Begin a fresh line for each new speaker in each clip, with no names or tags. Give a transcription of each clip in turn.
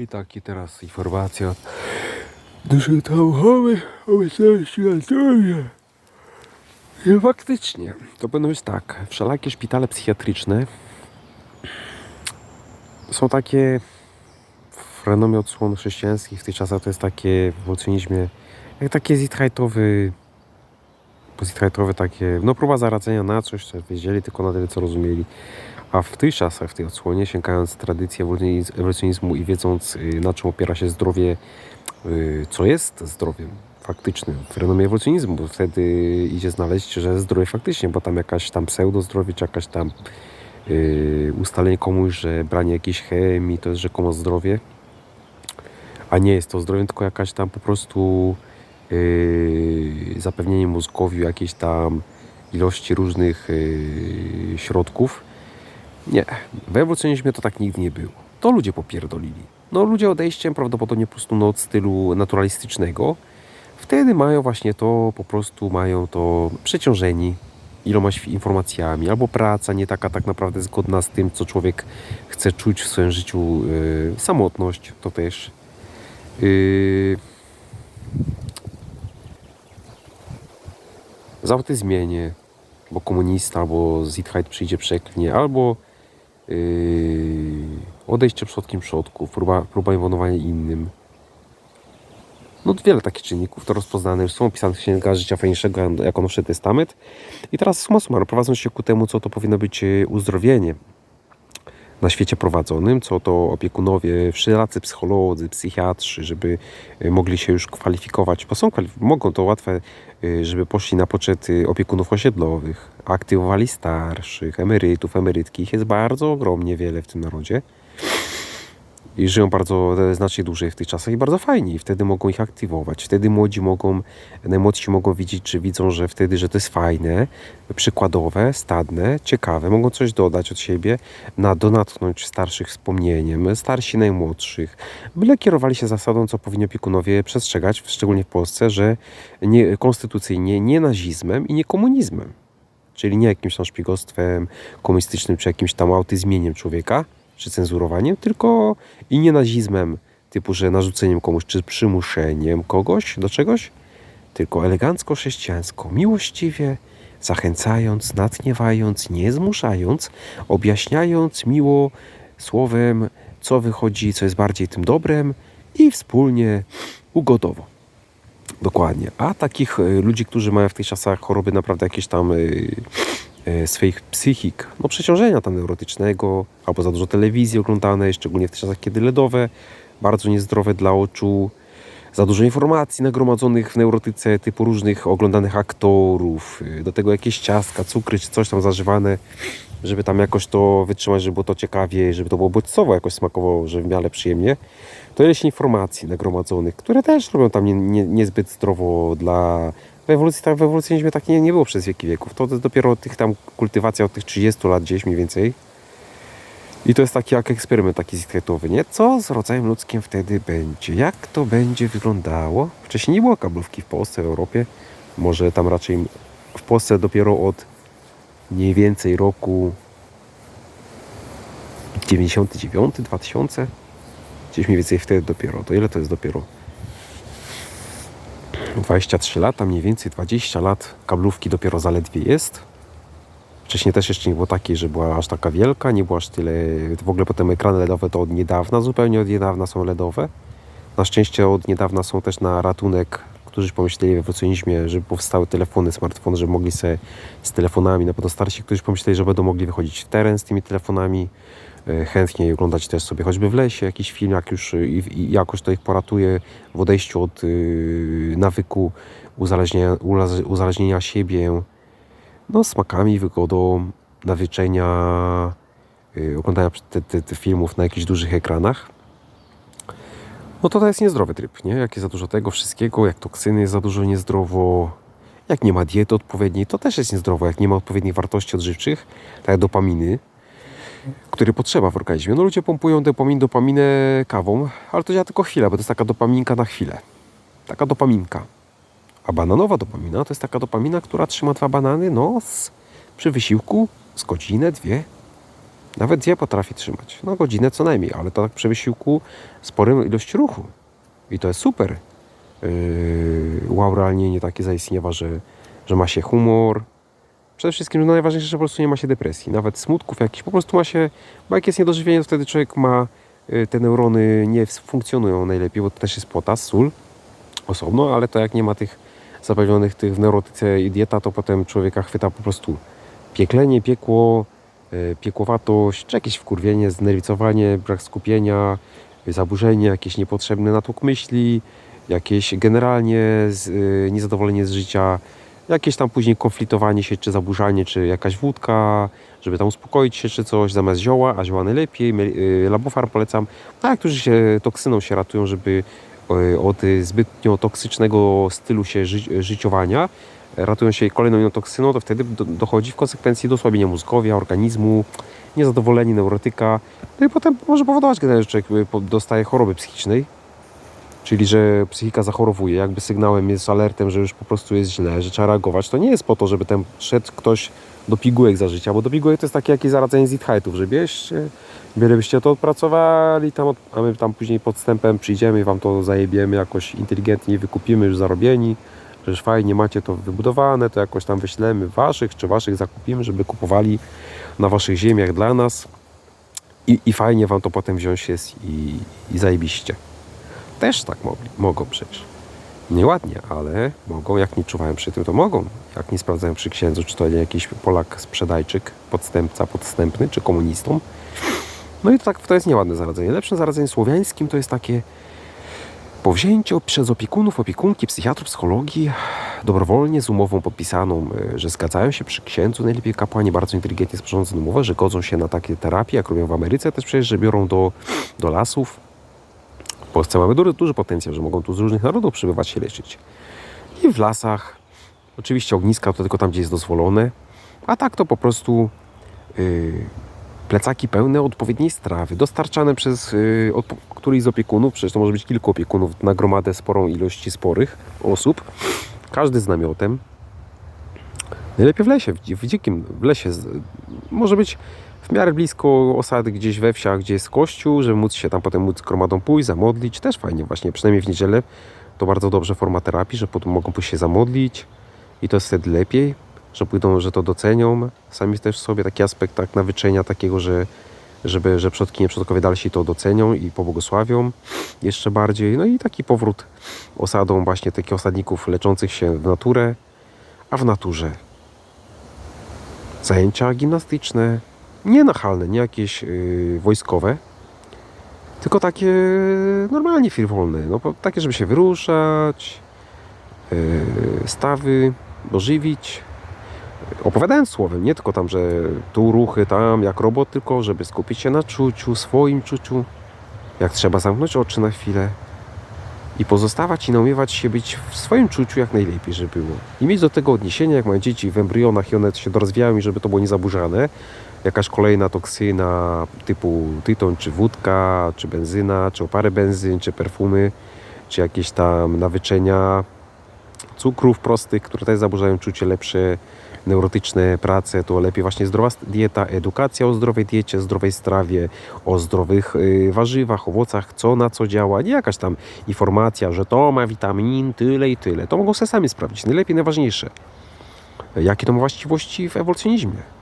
I taki teraz informacja. Duży tauchowy obecności na zdrowie. I faktycznie, to powinno być tak. Wszelakie szpitale psychiatryczne są takie w renomie odsłon chrześcijańskich w tych czasach to jest takie w ewolucjonizmie jak takie zithajtowy zithajtowe takie, no próba zaradzenia na coś, co wiedzieli tylko na tyle, co rozumieli. A w tych czasach, w tej odsłonie, sięgając tradycji ewolucjoniz- ewolucjonizmu i wiedząc, y, na czym opiera się zdrowie, y, co jest zdrowiem faktycznym w renomie ewolucjonizmu, bo wtedy idzie znaleźć, że zdrowie faktycznie, bo tam jakaś tam pseudo-zdrowie, czy jakaś tam y, ustalenie komuś, że branie jakiejś chemii to jest rzekomo zdrowie, a nie jest to zdrowie, tylko jakaś tam po prostu zapewnienie mózgowi jakiejś tam ilości różnych środków. Nie, w ewolucjonizmie to tak nigdy nie było. To ludzie popierdolili. No ludzie odejściem prawdopodobnie po prostu no, od stylu naturalistycznego. Wtedy mają właśnie to, po prostu mają to przeciążeni iloma informacjami, albo praca nie taka tak naprawdę zgodna z tym, co człowiek chce czuć w swoim życiu, yy, samotność to też. Yy, zawsze zmienię, bo komunista, albo Zithite przyjdzie przeklnie, albo odejście przodkiem przodków, próba, próba imponowania innym. No wiele takich czynników, to rozpoznane już są opisane w Księga Życia Fajniejszego jako Nowy Testament. I teraz summa summarum, prowadząc się ku temu, co to powinno być e, uzdrowienie na świecie prowadzonym, co to opiekunowie, wszelacy psycholodzy, psychiatrzy, żeby y, mogli się już kwalifikować, bo są mogą to łatwe, y, żeby poszli na poczet y, opiekunów osiedlowych, aktywowali starszych, emerytów, emerytki. Ich jest bardzo ogromnie wiele w tym narodzie. I żyją bardzo e, znacznie dłużej w tych czasach i bardzo fajnie. I wtedy mogą ich aktywować. Wtedy młodzi mogą, najmłodsi mogą widzieć, czy widzą, że wtedy, że to jest fajne, przykładowe, stadne, ciekawe. Mogą coś dodać od siebie, na donatchnąć starszych wspomnieniem, starsi najmłodszych. Byle kierowali się zasadą, co powinni opiekunowie przestrzegać, szczególnie w Polsce, że nie, konstytucyjnie nie nazizmem i nie komunizmem. Czyli nie jakimś tam szpiegostwem komunistycznym, czy jakimś tam autyzmieniem człowieka, czy cenzurowaniem, tylko i nie nazizmem, typu, że narzuceniem komuś, czy przymuszeniem kogoś do czegoś, tylko elegancko, chrześcijańsko, miłościwie, zachęcając, natchniewając, nie zmuszając, objaśniając miło słowem, co wychodzi, co jest bardziej tym dobrem i wspólnie, ugodowo. Dokładnie. A takich e, ludzi, którzy mają w tych czasach choroby naprawdę jakieś tam e, swoich psychik, no przeciążenia tam neurotycznego, albo za dużo telewizji oglądanej, szczególnie w czasach, kiedy LEDowe, bardzo niezdrowe dla oczu, za dużo informacji nagromadzonych w neurotyce, typu różnych oglądanych aktorów, y, do tego jakieś ciastka, cukry czy coś tam zażywane, żeby tam jakoś to wytrzymać, żeby było to ciekawie, żeby to było bodźcowo jakoś smakowo, że w miarę przyjemnie. To ileś informacji nagromadzonych, które też robią tam nie, nie, niezbyt zdrowo dla... W ewolucji, tak, w ewolucjonizmie tak nie, nie było przez wieki wieków. To dopiero od tych tam kultywacja od tych 30 lat gdzieś mniej więcej. I to jest taki jak eksperyment taki zithetowy, nie? Co z rodzajem ludzkim wtedy będzie? Jak to będzie wyglądało? Wcześniej nie było kablówki w Polsce, w Europie. Może tam raczej w Polsce dopiero od mniej więcej roku 99, 2000. Gdzieś mniej więcej wtedy dopiero. To ile to jest dopiero? 23 lata, mniej więcej 20 lat kablówki dopiero zaledwie jest. Wcześniej też jeszcze nie było takiej, że była aż taka wielka, nie było aż tyle. W ogóle potem ekrany LEDowe to od niedawna, zupełnie od niedawna są LEDowe. Na szczęście od niedawna są też na ratunek, którzy pomyśleli w ewolucjonizmie, żeby powstały telefony, smartfony, żeby mogli sobie z telefonami, na pewno starsi, którzy pomyśleli, że będą mogli wychodzić w teren z tymi telefonami, e, chętnie je oglądać też sobie choćby w lesie jakiś film, jak już e, i, jakoś to ich poratuje w odejściu od yy, nawyku uzależnienia, uzależnienia siebie no, smakami, wygodą, nawyczenia, oglądania te, te, te filmów na jakichś dużych ekranach. No to to jest niezdrowy tryb, nie? Jak jest za dużo tego wszystkiego, jak toksyny jest za dużo niezdrowo, jak nie ma diety odpowiedniej, to też jest niezdrowo, jak nie ma odpowiednich wartości odżywczych, tak jak dopaminy, który potrzeba w organizmie. No ludzie pompują dopamin, dopaminę kawą, ale to działa tylko chwilę, bo to jest taka dopaminka na chwilę. Taka dopaminka. A bananowa dopamina to jest taka dopamina, która trzyma dwa banany, no, przy wysiłku z godzinę, dwie. Nawet dwie potrafi trzymać. No godzinę co najmniej, ale to tak przy wysiłku sporym ilości ruchu. I to jest super. Yy, wow, realnie nie takie zaistniewa, że, że ma się humor. Przede wszystkim no najważniejsze, że po prostu nie ma się depresji, nawet smutków jakichś. Po prostu ma się, bo jak jest niedożywienie, to wtedy człowiek ma, yy, te neurony nie funkcjonują najlepiej, bo to też jest potas, sól osobno, ale to jak nie ma tych zapewnionych tych w neurotyce i dieta, to potem człowieka chwyta po prostu pieklenie, piekło, yy, piekłowatość, czy jakieś wkurwienie, znerwicowanie, brak skupienia, zaburzenie, jakieś niepotrzebny natłok myśli, jakieś generalnie z, y, niezadowolenie z życia, jakieś tam później konfliktowanie się, czy zaburzanie, czy jakaś wódka, żeby tam uspokoić się, czy coś, zamiast zioła, a zioła najlepiej, y, Labofarm polecam. A jak którzy się toksyną się ratują, żeby y, od zbytnio toksycznego stylu się ży, życiowania, ratują się kolejną inną toksyną, to wtedy do, dochodzi w konsekwencji do osłabienia mózgowia, organizmu, niezadowolenie, neurotyka, no i potem może powodować że człowiek y, dostaje choroby psychicznej, czyli że psychika zachorowuje, jakby sygnałem jest alertem, że już po prostu jest źle, że trzeba reagować. To nie jest po to, żeby ten szedł ktoś do pigułek za życia, bo do pigułek to jest takie jakieś zaradzenie z hightów, że bierzcie, byście to odpracowali, tam, od- a my tam później podstępem przyjdziemy i wam to zajebiemy jakoś inteligentnie, wykupimy już zarobieni, że już fajnie macie to wybudowane, to jakoś tam wyślemy waszych, czy waszych zakupimy, żeby kupowali na waszych ziemiach dla nas i, i fajnie wam to potem wziąć jest i, i zajebiście. Też tak mogli, mogą przecież. Nieładnie, ale mogą, jak nie czuwają przy tym, to mogą. Jak nie sprawdzają przy księdzu, czy to jakiś Polak sprzedajczyk, podstępca, podstępny, czy komunistą. No i to tak, to jest nieładne zaradzenie. Lepszym zaradzeniem słowiańskim to jest takie powzięcie przez opiekunów, opiekunki, psychiatrów, psychologii dobrowolnie z umową podpisaną, y, że zgadzają się przy księdzu, najlepiej kapłani bardzo inteligentnie sporządzą umowę, że godzą się na takie terapie, jak robią w Ameryce też przecież, że biorą do, do lasów. Polsce mamy duży, duży potencjał, że mogą tu z różnych narodów przybywać się leczyć. I w lasach, oczywiście ogniska to tylko tam, gdzie jest dozwolone, a tak to po prostu y, plecaki pełne odpowiedniej strawy, dostarczane przez y, odpo- któryś z opiekunów, przecież to może być kilku opiekunów na gromadę sporą ilości sporych osób, każdy z namiotem. Najlepiej w lesie, w, dzi- w dzikim, w lesie. Może być w miarę blisko osady, gdzieś we wsiach, gdzie jest kościół, żeby móc się tam potem móc gromadą pójść, zamodlić. Też fajnie właśnie, przynajmniej w niedzielę to bardzo dobrze forma terapii, że potem mogą pójść się zamodlić i to jest wtedy lepiej, że pójdą, że to docenią. Sami też sobie taki aspekt tak nawyczenia takiego, że żeby, że przodki nie przodkowie dalsi to docenią i pobłogosławią jeszcze bardziej. No i taki powrót osadą właśnie takich osadników leczących się w naturę, a w naturze zajęcia gimnastyczne, nie nachalne, nie jakieś yy, wojskowe, tylko takie normalnie firwolne, no, takie, żeby się wyruszać, yy, stawy, ożywić, opowiadając słowem, nie tylko tam, że tu ruchy, tam jak robot, tylko żeby skupić się na czuciu, swoim czuciu, jak trzeba zamknąć oczy na chwilę i pozostawać i nauczywać się być w swoim czuciu jak najlepiej, żeby było. I mieć do tego odniesienie, jak mają dzieci w embrionach i one się dorozwijają i żeby to było niezaburzane, jakaś kolejna toksyna typu tytoń, czy wódka, czy benzyna, czy opary benzyn, czy perfumy, czy jakieś tam nawyczenia cukrów prostych, które też zaburzają czucie lepsze, neurotyczne prace, to lepiej właśnie zdrowa dieta, edukacja o zdrowej diecie, zdrowej strawie, o zdrowych y, warzywach, owocach, co na co działa, nie jakaś tam informacja, że to ma witamin, tyle i tyle. To mogą sobie sami sprawdzić. Najlepiej, najważniejsze. Jakie to ma właściwości w ewolucjonizmie?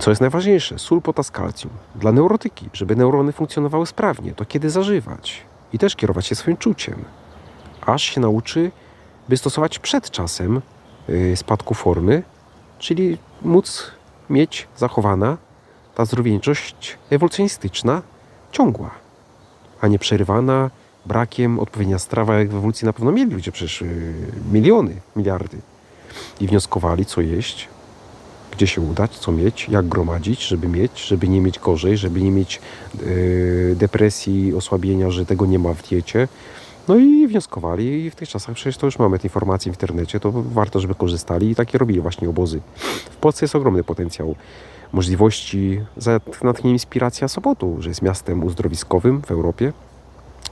Co jest najważniejsze? Sól, potas, kalcium. Dla neurotyki, żeby neurony funkcjonowały sprawnie, to kiedy zażywać? I też kierować się swoim czuciem. Aż się nauczy, by stosować przed czasem yy, spadku formy, czyli móc mieć zachowana ta zdrowieńczość ewolucjonistyczna ciągła, a nie przerywana brakiem odpowiednia strawa, jak w ewolucji na pewno mieli ludzie przecież yy, miliony, miliardy i wnioskowali, co jeść, gdzie się udać, co mieć, jak gromadzić, żeby mieć, żeby nie mieć gorzej, żeby nie mieć yy, depresji, osłabienia, że tego nie ma w diecie. No i wnioskowali i w tych czasach przecież to już mamy te informacje w internecie, to warto, żeby korzystali i takie robili właśnie obozy. W Polsce jest ogromny potencjał możliwości, za natchnieniem inspiracja Sopotu, że jest miastem uzdrowiskowym w Europie.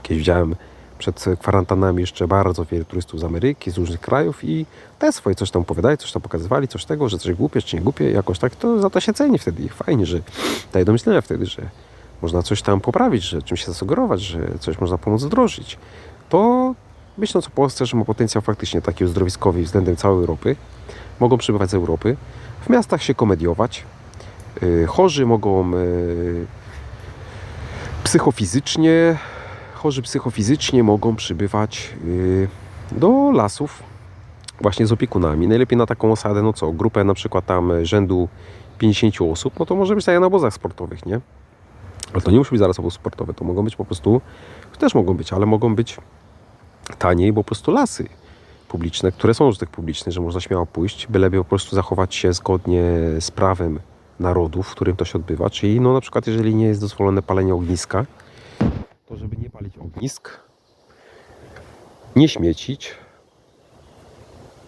Kiedyś widziałem przed kwarantannami jeszcze bardzo wiele turystów z Ameryki, z różnych krajów i te swoje coś tam opowiadali, coś tam pokazywali, coś tego, że coś głupie, czy nie głupie, jakoś tak, to za to się ceni wtedy. Ich fajnie, że daje do myślenia wtedy, że można coś tam poprawić, że czymś się zasugerować, że coś można pomóc wdrożyć. To myśląc o Polsce, że ma potencjał faktycznie taki uzdrowiskowy względem całej Europy, mogą przybywać z Europy, w miastach się komediować, yy, chorzy mogą yy, psychofizycznie, chorzy psychofizycznie mogą przybywać yy, do lasów właśnie z opiekunami. Najlepiej na taką osadę, no co, grupę na przykład tam rzędu 50 osób, no to może być tak jak na obozach sportowych, nie? Ale to nie musi być zaraz obóz sportowy, to mogą być po prostu, też mogą być, ale mogą być taniej, bo po prostu lasy publiczne, które są już tak publiczne, że można śmiało pójść, byleby po prostu zachować się zgodnie z prawem narodu, w którym to się odbywa. Czyli no na przykład jeżeli nie jest dozwolone palenie ogniska, to żeby nie palić ognisk, nie śmiecić,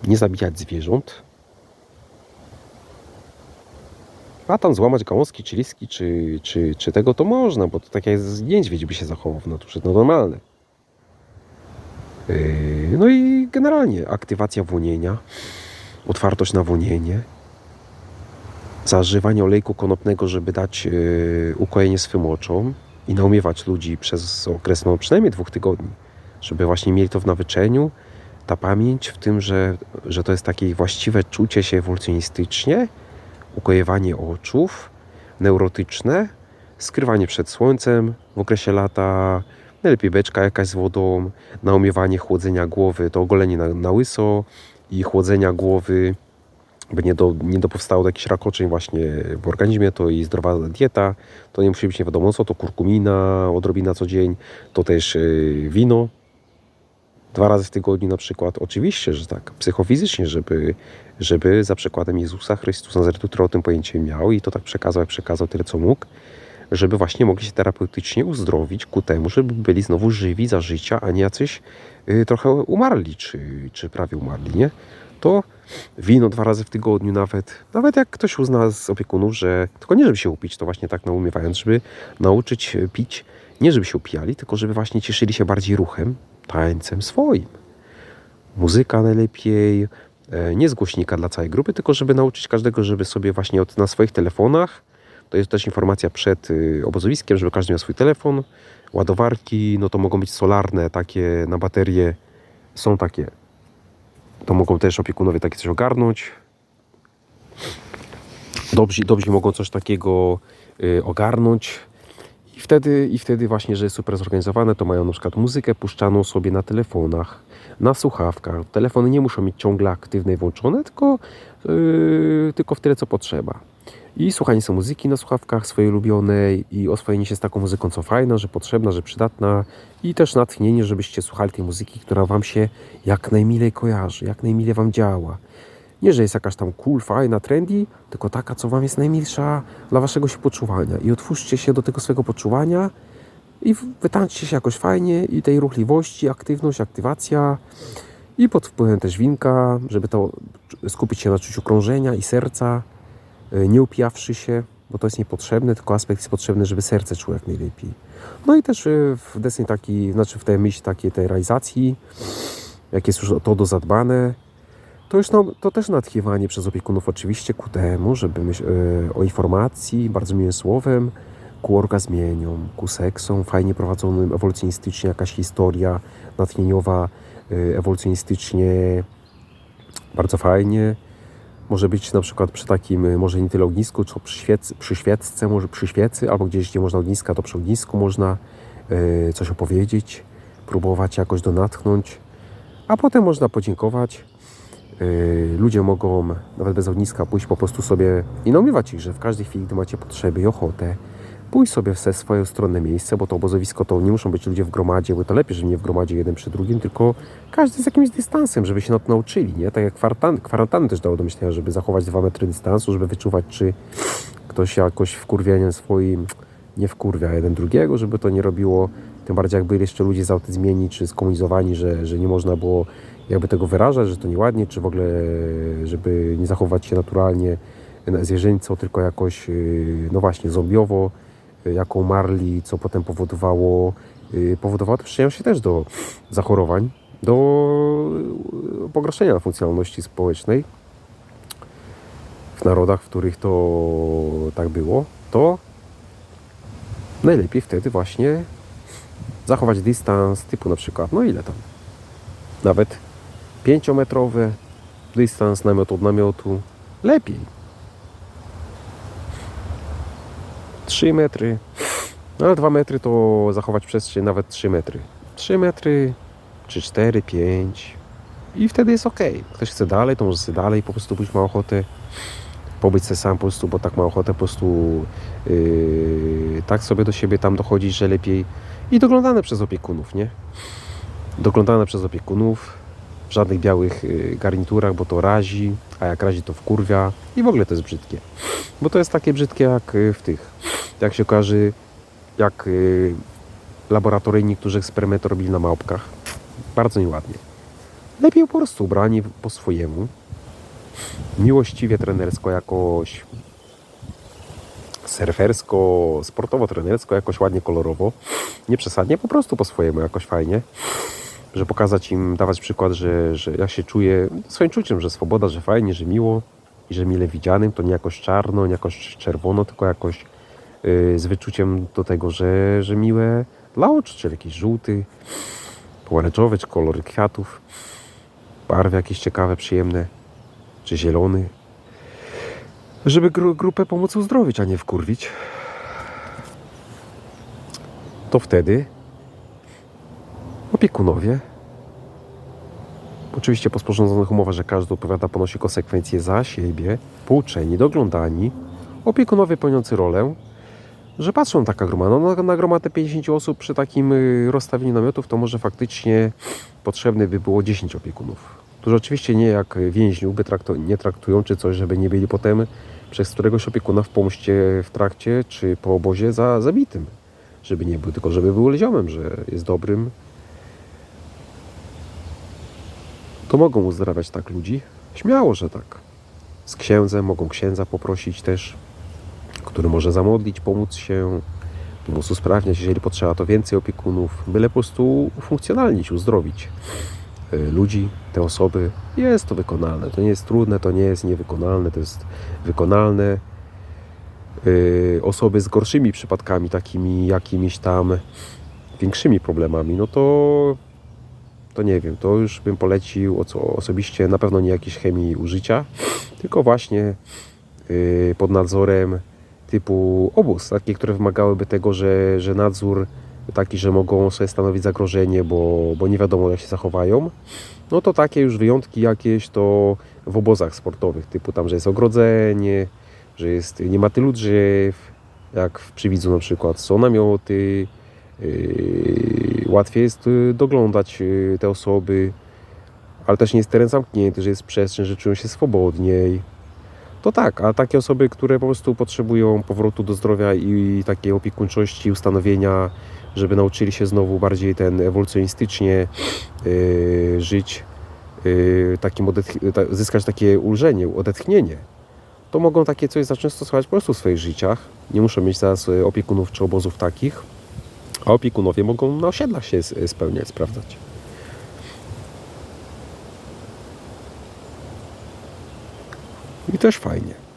nie zabijać zwierząt, a tam złamać gałązki, czy listki, czy, czy, czy tego, to można, bo to tak jak niedźwiedź by się zachował w naturze, no normalne. Yy, No i generalnie aktywacja włonienia, otwartość na włonienie, zażywanie olejku konopnego, żeby dać yy, ukojenie swym oczom i naumiewać ludzi przez okres no, przynajmniej dwóch tygodni, żeby właśnie mieli to w nawyczeniu, ta pamięć w tym, że, że to jest takie właściwe czucie się ewolucjonistycznie, ukojewanie oczów, neurotyczne, skrywanie przed słońcem w okresie lata, najlepiej beczka jakaś z wodą, naumiewanie chłodzenia głowy, to ogolenie na, na łyso i chłodzenia głowy, by nie, do, nie dopowstało jakichś rakoczeń właśnie w organizmie, to i zdrowa dieta, to nie musi być nie wiadomo co, to kurkumina, odrobina co dzień, to też yy, wino, dwa razy w tygodniu na przykład. Oczywiście, że tak, psychofizycznie, żeby, żeby za przykładem Jezusa Chrystusa Nazaretu, który o tym pojęcie miał i to tak przekazał, jak przekazał tyle co mógł, żeby właśnie mogli się terapeutycznie uzdrowić ku temu, żeby byli znowu żywi za życia, a nie jacyś y, trochę umarli, czy, czy prawie umarli, nie? To wino dwa razy w tygodniu nawet, nawet jak ktoś uzna z opiekunów, że tylko nie żeby się upić, to właśnie tak naumiewając, żeby nauczyć pić, nie żeby się upijali, tylko żeby właśnie cieszyli się bardziej ruchem, tańcem swoim. Muzyka najlepiej, e, nie z głośnika dla całej grupy, tylko żeby nauczyć każdego, żeby sobie właśnie od, na swoich telefonach, to jest też informacja przed y, obozowiskiem, żeby każdy miał swój telefon, ładowarki, no to mogą być solarne, takie na baterie, są takie, to mogą też opiekunowie takie coś ogarnąć. Dobrzy, dobrzy mogą coś takiego y, ogarnąć, i wtedy, I wtedy właśnie, że jest super zorganizowane, to mają na przykład muzykę puszczaną sobie na telefonach, na słuchawkach. Telefony nie muszą mieć ciągle aktywne i włączone, tylko, yy, tylko w tyle, co potrzeba. I słuchanie sobie muzyki na słuchawkach swojej ulubionej i oswojenie się z taką muzyką, co fajna, że potrzebna, że przydatna i też natchnienie, żebyście słuchali tej muzyki, która Wam się jak najmilej kojarzy, jak najmilej Wam działa. Nie, że jest jakaś tam cool, fajna, trendy, tylko taka, co Wam jest najmilsza dla Waszego się poczuwania. I otwórzcie się do tego swojego poczuwania i wytańczcie się jakoś fajnie i tej ruchliwości, aktywność, aktywacja i pod wpływem też winka, żeby to skupić się na czuciu krążenia i serca, nie upijawszy się, bo to jest niepotrzebne, tylko aspekt jest potrzebny, żeby serce czuło jak najlepiej. No i też y, w deseń taki, znaczy w tej myśli takiej tej realizacji, jak jest już to do zadbane, to już no, to też natchiewanie przez opiekunów oczywiście ku temu, żeby myśl, e, o informacji bardzo miłym słowem, ku orgazmieniom, ku seksom, fajnie prowadzonym ewolucjonistycznie, jakaś historia natchnieniowa, e, ewolucjonistycznie bardzo fajnie. Może być na przykład przy takim, e, może nie tyle ognisku, co przy, świec, przy świecce, może przy świecy, albo gdzieś, gdzie można ogniska, to przy ognisku można e, coś opowiedzieć, próbować jakoś donatchnąć, a potem można podziękować. Yy, ludzie mogą nawet bez ogniska pójść po prostu sobie i namiewać ich, że w każdej chwili, gdy macie potrzeby i ochotę, pójść sobie w se swoje stronne miejsce, bo to obozowisko to nie muszą być ludzie w gromadzie, bo to lepiej, że nie w gromadzie jeden przy drugim, tylko każdy z jakimś dystansem, żeby się na to nauczyli, nie? Tak jak kwarantanny, też dało do myślenia, żeby zachować dwa metry dystansu, żeby wyczuwać, czy ktoś jakoś wkurwieniem swoim nie wkurwia jeden drugiego, żeby to nie robiło, tym bardziej jak byli jeszcze ludzie zautyzmieni czy skomunizowani, że, że nie można było jakby tego wyrażać, że to nieładnie, czy w ogóle, żeby nie zachować się naturalnie zwierzęco, tylko jakoś, yy, no właśnie, zombiowo, jako umarli, co potem powodowało, y, powodowało to przyczyniało się też do zachorowań, do y, pogorszenia funkcjonalności społecznej w narodach, w których to tak było, to najlepiej wtedy właśnie zachować dystans typu na przykład, no ile tam, nawet pięciometrowy dystans namiotu od namiotu, lepiej. 3 metry, no ale 2 metry to zachować przestrzeń nawet 3 metry. 3 metry, czy 4, 5 i wtedy jest ok. Ktoś chce dalej, to może sobie dalej po prostu pójść ma ochotę pobyć sobie sam po prostu, bo tak ma ochotę po prostu yy, tak sobie do siebie tam dochodzić, że lepiej i doglądane przez opiekunów, nie? Doglądane przez opiekunów w żadnych białych yy, garniturach, bo to razi, a jak razi to wkurwia i w ogóle to jest brzydkie. Bo to jest takie brzydkie jak yy, w tych, jak się okaże, jak yy, laboratoryjni, którzy eksperymenty robili na małpkach. Bardzo nieładnie. Lepiej po prostu ubrani po swojemu, miłościwie trenersko jakoś surfersko, sportowo trenersko, jakoś ładnie kolorowo, nie przesadnie, po prostu po swojemu jakoś fajnie, że pokazać im, dawać przykład, że, że ja się czuję swoim czuciem, że swoboda, że fajnie, że miło i że mile widzianym, to nie jakoś czarno, nie jakoś czerwono, tylko jakoś z wyczuciem do tego, że, że miłe dla oczu, czyli jakiś żółty, pomarańczowy, czy kolory kwiatów, barwy jakieś ciekawe, przyjemne czy zielony, żeby gru, grupę pomóc uzdrowić, a nie wkurwić, to wtedy opiekunowie, oczywiście po sporządzonych umowach, że każdy odpowiada, ponosi konsekwencje za siebie, pouczeni, doglądani, opiekunowie pełniący rolę, że patrzą taka groma, no na, na gromadę 50 osób przy takim y, rozstawieniu namiotów, to może faktycznie potrzebne by było 10 opiekunów którzy oczywiście nie jak więźniów by traktu, nie traktują, czy coś, żeby nie byli potem przez któregoś opiekuna w pomście w trakcie, czy po obozie za zabitym. Żeby nie był, tylko żeby był leziomem, że jest dobrym. To mogą uzdrawiać tak ludzi. Śmiało, że tak. Z księdzem mogą księdza poprosić też, który może zamodlić, pomóc się, pomóc usprawniać, jeżeli potrzeba, to więcej opiekunów, byle po prostu ufunkcjonalnić, uzdrowić y, ludzi, te osoby. Jest to wykonalne. To nie jest trudne, to nie jest niewykonalne, to jest wykonalne. Y, osoby z gorszymi przypadkami, takimi jakimiś tam większymi problemami, no to to nie wiem, to już bym polecił osobiście na pewno nie jakiejś chemii użycia, tylko właśnie y, pod nadzorem typu obóz, takie, które wymagałyby tego, że, że nadzór taki, że mogą sobie stanowić zagrożenie, bo, bo nie wiadomo jak się zachowają, no to takie już wyjątki jakieś to w obozach sportowych, typu tam, że jest ogrodzenie, że jest, nie ma tylu drzew, jak w Przywidzu na przykład, są namioty, yy, łatwiej jest yy, doglądać yy, te osoby, ale też nie jest teren zamknięty, że jest przestrzeń, że czują się swobodniej. To tak, a takie osoby, które po prostu potrzebują powrotu do zdrowia i takiej opiekuńczości, ustanowienia, żeby nauczyli się znowu bardziej ten ewolucjonistycznie yy, żyć, yy, takim ta, zyskać takie ulżenie, odetchnienie, to mogą takie coś zacząć stosować po prostu w swoich życiach. Nie muszą mieć zaraz yy, opiekunów czy obozów takich, a opiekunowie mogą na osiedlach się spełniać, sprawdzać. I też fajnie.